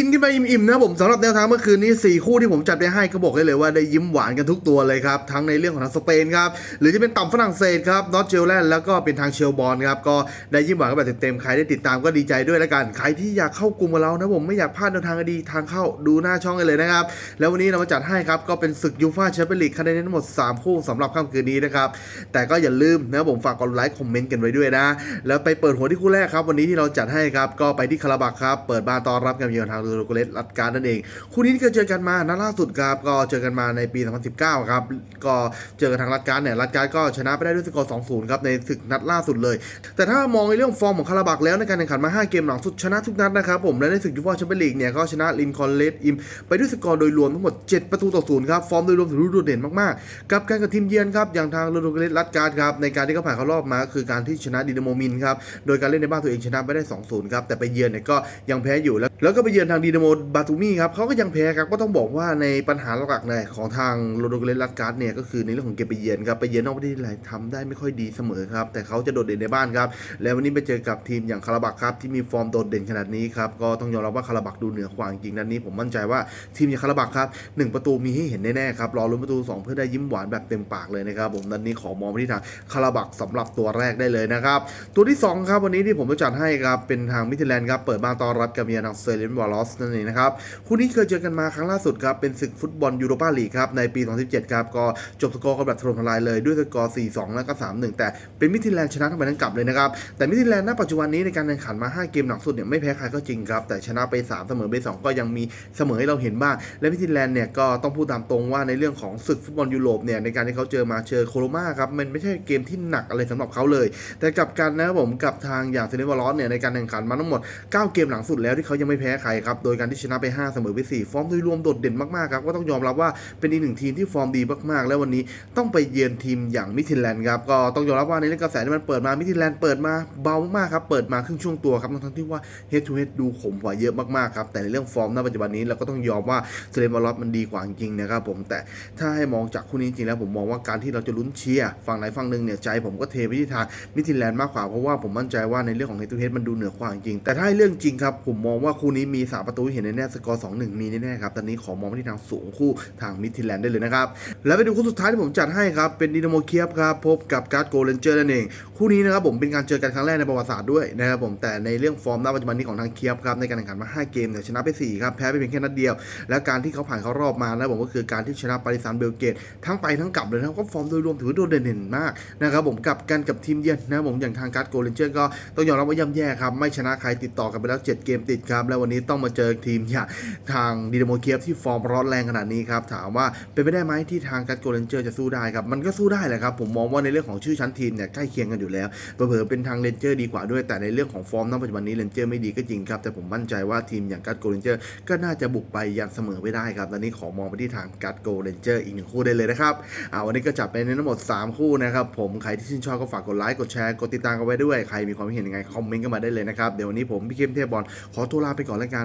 กินกันไปอิ่มๆนะผมสำหรับแนวทางเมื่อคืนนี้ 4 คู่ที่ผมจัดไปให้ก็บอกได้เลยว่าได้ยิ้มหวานกันทุกตัวเลยครับ ทั้งในเรื่องของทางสเปนครับ หรือจะเป็นต่ำฝรั่งเศสครับนอตเจลแลนด์แล้วก็เป็นทางเชลบอลครับ ก็ได้ยิ้มหวานกันแบบเต็มๆ ใครได้ติดตามก็ดีใจด้วยแล้วกัน ใครที่อยากเข้ากลุ่มกับเรานะผมไม่อยากพลาดแนวทางดีทางเข้าดูหน้าช่องกันเลยนะครับแล้ววันนี้เรามาจัดให้ครับก็เป็นศึกยูฟ่าแชมเปี้ยนลีกคะแนนทั้งหมด 3 คู่สำหรับค่ำคืนนี้นะครับแต่ก็อย่าลืมนะผมฝากกดไลค์คอมเมนต์กันไว้ด้วยนะแล้วไปเปิดหัวที่คู่แรกครับวันนี้ที่เราจัดให้ครับก็ไปที่คาราบักครับเปิดบ้านต้อนรับกันเยือนทางลูโกเลสรัดการนั่นเอง คู่นี้ที่เคยเจอกันมานัดล่าสุดครับก็เจอกันมาในปี 2019 ครับ ก็เจอกันทางรัดการเนี่ยรัดการก็ชนะไปได้ด้วยสกอร์2-0 ครับในศึกนัดล่าสุดเลย แต่ถ้ามองในเรื่องฟอร์มของคาราบักแล้วในการแข่งขันมา 5 เกมหลังสุดชนะทุกนัดนะครับผมและในศึกยูฟ่าแชมเปี้ยนลีกเนี่ยก็ชนะลินคอลเลสอิมไปด้วยสกอร์โดยรวมทั้งหมด 7 ประตูต่อศูนย์ครับฟอร์มโดยรวมถือว่าโดดเด่นมากๆกับการกับทีมเยือนครับอย่างทางลูโกเลสรัดการครับในการที่เขาผ่านเข้ารอบมาคือการที่ชนะดินาโมมินครับโดยการเล่นในบ้านตัวเองชนะไปได้2-0ครับแต่ไปเยือนเนี่ยก็ยังแพ้อยู่แล้วแล้วก็ไปเยือนทางดินาโมบาตูมี่ครับเขาก็ยังแพ้ครับก็ต้องบอกว่าในปัญหาหลักๆเนี่ยของทางโรโดเกเลสลัดการ์ดเนี่ยก็คือในเรื่องของเกมไปเยือนครับไปเยือนนอกประเทศอะไรทำได้ไม่ค่อยดีเสมอครับแต่เขาจะโดดเด่นในบ้านครับแล้ววันนี้ไปเจอกับทีมอย่างคาราบักครับที่มีฟอร์มโดดเด่นขนาดนี้ครับก็ต้องยอมรับว่าคาราบักดูเหนือกว่าจริงนัดนี้ผมมั่นใจว่าทีมอย่างคาราบักครับหนึ่งประตูมีให้เห็นแน่ๆครับรอลุ้นประตูสองเพื่อได้ยิ้มหวานแบบเต็มปากเลยนะครับผมนัดนี้ขอมองไปที่ทางคาราบักสำหรับตัวแรกได้เลยนะครับตัวที่สองครับวันนี้ที่ผมจะจัดให้ครับเป็นทางมิทิแลนด์ครับเปิดบ้านต้อนรับกับเมียทางเซเลนวอลอสนั่นเองนะครับคู่นี้เคยเจอกันมาครั้งล่าสุดครับเป็นศึกฟุตบอลยูโรปาลีกครับในปี 2017 ครับก็จบสกอร์กันแบบถล่มทลายเลยด้วยสกอร์ 4-2 แล้วก็ 3-1 แต่เป็นมิทิแลนด์ชนะทั้งไปทั้งกลับเลยนะครับแต่มิทิแลนด์ณปัจจุบันนี้ในการแข่งขันมา 5 เกมหลังสุดเนี่ยไม่แพ้ใครก็จริงครับแต่ชนะไป 3 เสมอไป 2 ก็ยังมีเสมอให้เราเห็นบ้างและมิทิแลนด์เนี่ยก็ต้องพูดตามตรงว่าในเรื่องของศึกฟุตบอลยุโรปเนี่ยในการที่เขาเจอมาเจอโคโรมาครับมันไม่ใช่เกมที่หนักอะไรสำหรับเขาเลย แต่กับกันนะครับผมกับทางอย่างเซเนวอลอสเนี่ยในการแข่งขันมาทั้งหมด 9 เกมหลังสุดแล้วที่เขายังไม่แพ้ใครครับ โดยการที่ชนะไป 5 เสมอไป 4 ฟอร์มโดยรวมโดดเด่นมากๆครับ ก็ต้องยอมรับว่าเป็นอีกหนึ่งทีมที่ฟอร์มดีมากๆ แล้ววันนี้ต้องไปเยือนทีมอย่างมิทิแลนด์ครับ ก็ต้องยอมรับว่าในเรื่องกระแสที่มันเปิดมา มิทิแลนด์เปิดมาเบามากๆครับ เปิดมาครึ่งช่วงตัวครับ ทั้งที่ว่า head to head ดูขมกว่าเยอะมากๆครับ แต่ในเรื่องฟอร์มณปัจจุบันนี้เราก็ต้องยอมว่าเซเลนวอลอสมันดีกว่าจริงๆนะครับผม แต่ถ้าให้มองจากคู่นี้จริงๆแล้วผมมองว่าการที่เราจะลุ้นเชียร์ฝั่งไหนฝั่งหนึ่งเนี่ยใจผมก็เทไปที่ทางมิทิแลนด์มากกว่าเพราะว่าผมมั่นใจว่าในเรื่องของ head to head มันดูเหนือกว่าจริงแต่ถ้าเรื่องจริงครับผมมองว่าคู่นี้มีามประตูเห็นแน่ๆสกอร์2-1มีแน่ๆครับตอนนี้ขอมองไปที่ทางสูงคู่ทางมิดทิแลนด์ได้เลยนะครับแล้วไปดูคู่สุดท้ายที่ผมจัดให้ครับเป็นดินาโมเคียบครับพบกับการ์ดโกลเลนเจอร์นั่นเองคู่นี้นะครับผมเป็นการเจอกันครั้งแรกในประวัติศาสตร์ด้วยนะครับผมแต่ในเรื่องฟอร์มณปัจจุบันนี้ของทางเคียบครับในการแข่งขันมา 5 เกมเนี่ยชนะไป4ครับแพ้ไปเพียงแค่นัดเดียว และการที่เขาผ่านเข้ารอบมานะผมก็คือการที่ชนะปาริสานเบลเกตทั้งไปทั้งกลับเลยนะครับก็ฟอร์มโดยรวมถือว่าโดดเด่นมากนะครับผมกับกันกับทีมเยือนนะผมอย่างทางการ์ดโกลเลนเจอร์ก็ต้องยอมรับว่าย่ำแย่ครับไม่ชนะใครติดต่อกันไปแล้ว 7 เกมติดครับแล้ววันนี้ต้องมาเจอทีมอย่างทางดีนาโมเคียบที่ฟอร์มร้อนแรงขนาดนี้ครับ ถามว่าเป็นไปได้ไหมที่ทางการ์ดโกลเลนเจอร์จะสู้ได้ครับ มันก็สู้ได้แหละครับ ผมมองว่าในเรื่องของชื่อชั้นทีมเนี่ยใกล้เคียงกันอยู่แล้วเผลอเป็นทางเรนเจอร์ดีกว่าด้วยแต่ในเรื่องของฟอร์มณปัจจุบันนี้เรนเจอร์ไม่ดีก็จริงครับ แต่ผมมั่นใจว่าทีมอย่างการ์ดโกลเลนเจอร์ก็น่าจะบุกไปยันเสมอไม่ได้ครับตอนนี้ขอมองไปที่ทางการ์ดโกลเลนเจอร์อีกหนึ่งคู่ได้เลยนะครับอ่าวันนี้ก็จับไปในทั้งหมด 3 คู่นะครับผมใครที่ชื่นชอบก็ฝากกดไลค์กดแชร์กดติดตามกันไว้ด้วยใครมีความเห็นยังไงคอมเมนต์กันมาได้เลยนะครับเดี๋ยววันนี้ผมพี่เข้มเทพบอลขอตัวลาไปก่อนแล้วกัน